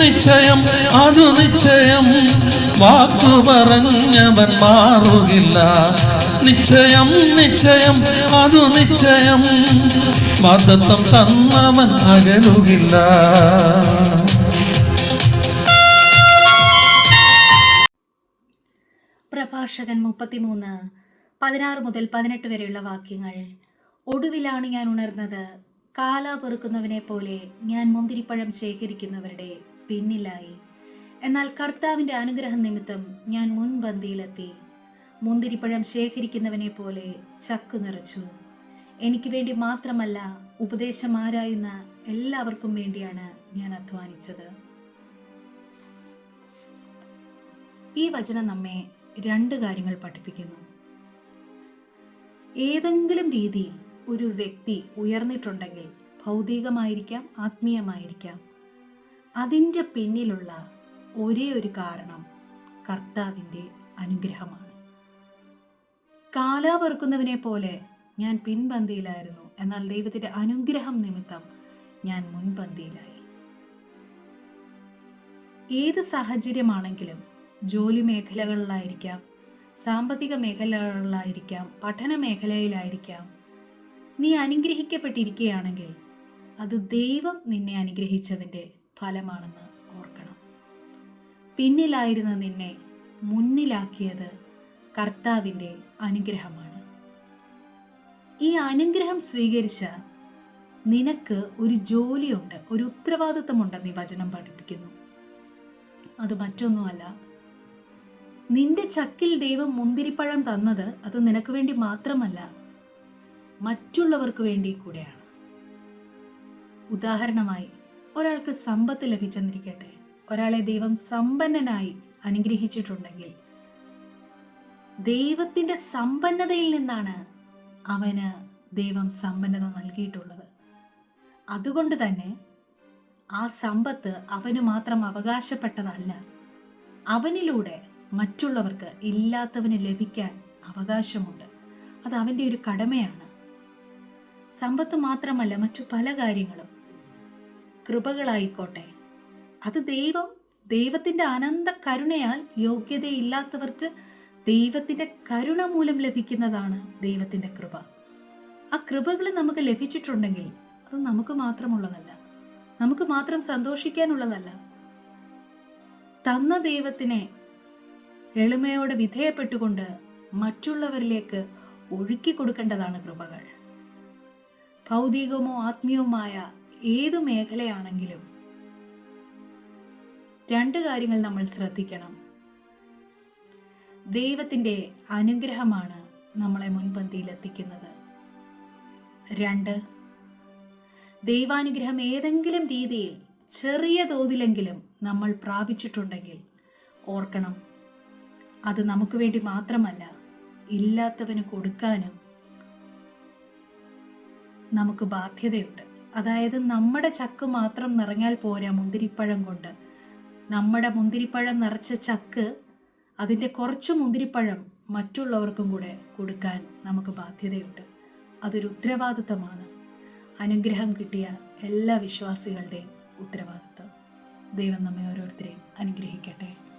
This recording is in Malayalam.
നിശ്ചയം അതു നിശ്ചയം. വാക്കു പറഞ്ഞവൻ മാറുകില്ല. നിശ്ചയം നിശ്ചയം അതു നിശ്ചയം. മതത്വം തന്നവൻ അകലുകില്ല. പ്രഭാഷകൻ മുപ്പത്തിമൂന്ന് പതിനാറ് മുതൽ പതിനെട്ട് വരെയുള്ള വാക്യങ്ങൾ. ഒടുവിലാണ് ഞാൻ ഉണർന്നത്. കാല പെറുക്കുന്നവനെ പോലെ ഞാൻ മുന്തിരിപ്പഴം ശേഖരിക്കുന്നവരുടെ പിന്നിലായി. എന്നാൽ കർത്താവിന്റെ അനുഗ്രഹം നിമിത്തം ഞാൻ മുൻപന്തിയിലെത്തി. മുന്തിരിപ്പഴം ശേഖരിക്കുന്നവനെ പോലെ ചക്കു നിറച്ചു. എനിക്ക് വേണ്ടി മാത്രമല്ല ഉപദേശം ആരായുന്ന എല്ലാവർക്കും വേണ്ടിയാണ് ഞാൻ അധ്വാനിച്ചത്. ഈ വചനം നമ്മെ രണ്ട് കാര്യങ്ങൾ പഠിപ്പിക്കുന്നു. ഏതെങ്കിലും രീതിയിൽ ഒരു വ്യക്തി ഉയർന്നിട്ടുണ്ടെങ്കിൽ ഭൗതികമായിരിക്കാം ആത്മീയമായിരിക്കാം. അതിന്റെ പിന്നിലുള്ള ഒരേ ഒരു കാരണം കർത്താവിന്റെ അനുഗ്രഹമാണ്. കാലാപെറുക്കുന്നവനെ പോലെ ഞാൻ പിൻപന്തിയിലായിരുന്നു എന്നാൽ ദൈവത്തിന്റെ അനുഗ്രഹം നിമിത്തം ഞാൻ മുൻപന്തിയിലായി. ഏത് സാഹചര്യമാണെങ്കിലും ജോലി മേഖലകളിലായിരിക്കാം സാമ്പത്തിക മേഖലകളിലായിരിക്കാം പഠന മേഖലയിലായിരിക്കാം നീ അനുഗ്രഹിക്കപ്പെട്ടിരിക്കുകയാണെങ്കിൽ അത് ദൈവം നിന്നെ അനുഗ്രഹിച്ചതിന്റെ ഫലമാണെന്ന് ഓർക്കണം. പിന്നിലായിരുന്ന നിന്നെ മുന്നിലാക്കിയത് കർത്താവിന്റെ അനുഗ്രഹമാണ്. ഈ അനുഗ്രഹം സ്വീകരിച്ച നിനക്ക് ഒരു ജോലിയുണ്ട് ഒരു ഉത്തരവാദിത്വമുണ്ടെന്ന് ഈ വചനം പഠിപ്പിക്കുന്നു. അത് മറ്റൊന്നുമല്ല നിന്റെ ചക്കിൽ ദൈവം മുന്തിരിപ്പഴം തന്നത് അത് നിനക്ക് വേണ്ടി മാത്രമല്ല മറ്റുള്ളവർക്ക് വേണ്ടി കൂടെയാണ്. ഉദാഹരണമായി ഒരാൾക്ക് സമ്പത്ത് ലഭിച്ചെന്നിരിക്കട്ടെ. ഒരാളെ ദൈവം സമ്പന്നനായി അനുഗ്രഹിച്ചിട്ടുണ്ടെങ്കിൽ ദൈവത്തിന്റെ സമ്പന്നതയിൽ നിന്നാണ് അവന് ദൈവം സമ്പന്നത നൽകിയിട്ടുള്ളത്. അതുകൊണ്ട് തന്നെ ആ സമ്പത്ത് അവന് മാത്രം അവകാശപ്പെട്ടതല്ല അവനിലൂടെ മറ്റുള്ളവർക്ക് ഇല്ലാത്തവന് ലഭിക്കാൻ അവകാശമുണ്ട്. അത് അവന്റെ ഒരു കടമയാണ്. സമ്പത്ത് മാത്രമല്ല മറ്റു പല കാര്യങ്ങളും. കൃപകളായിക്കോട്ടെ. അത് ദൈവം ദൈവത്തിന്റെ അനന്ത കരുണയാൽ യോഗ്യതയില്ലാത്തവർക്ക് ദൈവത്തിന്റെ കരുണ മൂലം ലഭിക്കുന്നതാണ് ദൈവത്തിന്റെ കൃപ. ആ കൃപകൾ നമുക്ക് ലഭിച്ചിട്ടുണ്ടെങ്കിൽ അത് നമുക്ക് മാത്രമുള്ളതല്ല. നമുക്ക് മാത്രം സന്തോഷിക്കാനുള്ളതല്ല. തന്ന ദൈവത്തിനെ എളിമയോടെ വിധേയപ്പെട്ടുകൊണ്ട് മറ്റുള്ളവരിലേക്ക് ഒഴുക്കി കൊടുക്കേണ്ടതാണ് കൃപകൾ. ഭൗതികമോ ആത്മീയവുമായ ഏതു മേഖലയാണെങ്കിലും രണ്ട് കാര്യങ്ങൾ നമ്മൾ ശ്രദ്ധിക്കണം. ദൈവത്തിന്റെ അനുഗ്രഹമാണ് നമ്മളെ മുൻപന്തിയിലെത്തിക്കുന്നത്. രണ്ട് ദൈവാനുഗ്രഹം ഏതെങ്കിലും രീതിയിൽ ചെറിയ തോതിലെങ്കിലും നമ്മൾ പ്രാപിച്ചിട്ടുണ്ടെങ്കിൽ ഓർക്കണം അത് നമുക്ക് വേണ്ടി മാത്രമല്ല ഇല്ലാത്തവന് കൊടുക്കാനും നമുക്ക് ബാധ്യതയുണ്ട്. അതായത് നമ്മുടെ ചക്ക് മാത്രം നിറഞ്ഞാൽ പോരാ മുന്തിരിപ്പഴം കൊണ്ട്. നമ്മുടെ മുന്തിരിപ്പഴം നിറച്ച ചക്ക് അതിന്റെ കുറച്ച് മുന്തിരിപ്പഴം മറ്റുള്ളവർക്കും കൂടെ കൊടുക്കാൻ നമുക്ക് ബാധ്യതയുണ്ട്. അതൊരു ഉത്തരവാദിത്തമാണ്. അനുഗ്രഹം കിട്ടിയ എല്ലാ വിശ്വാസികളുടെയും ഉത്തരവാദിത്വം ദൈവം നമ്മെ ഓരോരുത്തരെയും അനുഗ്രഹിക്കട്ടെ.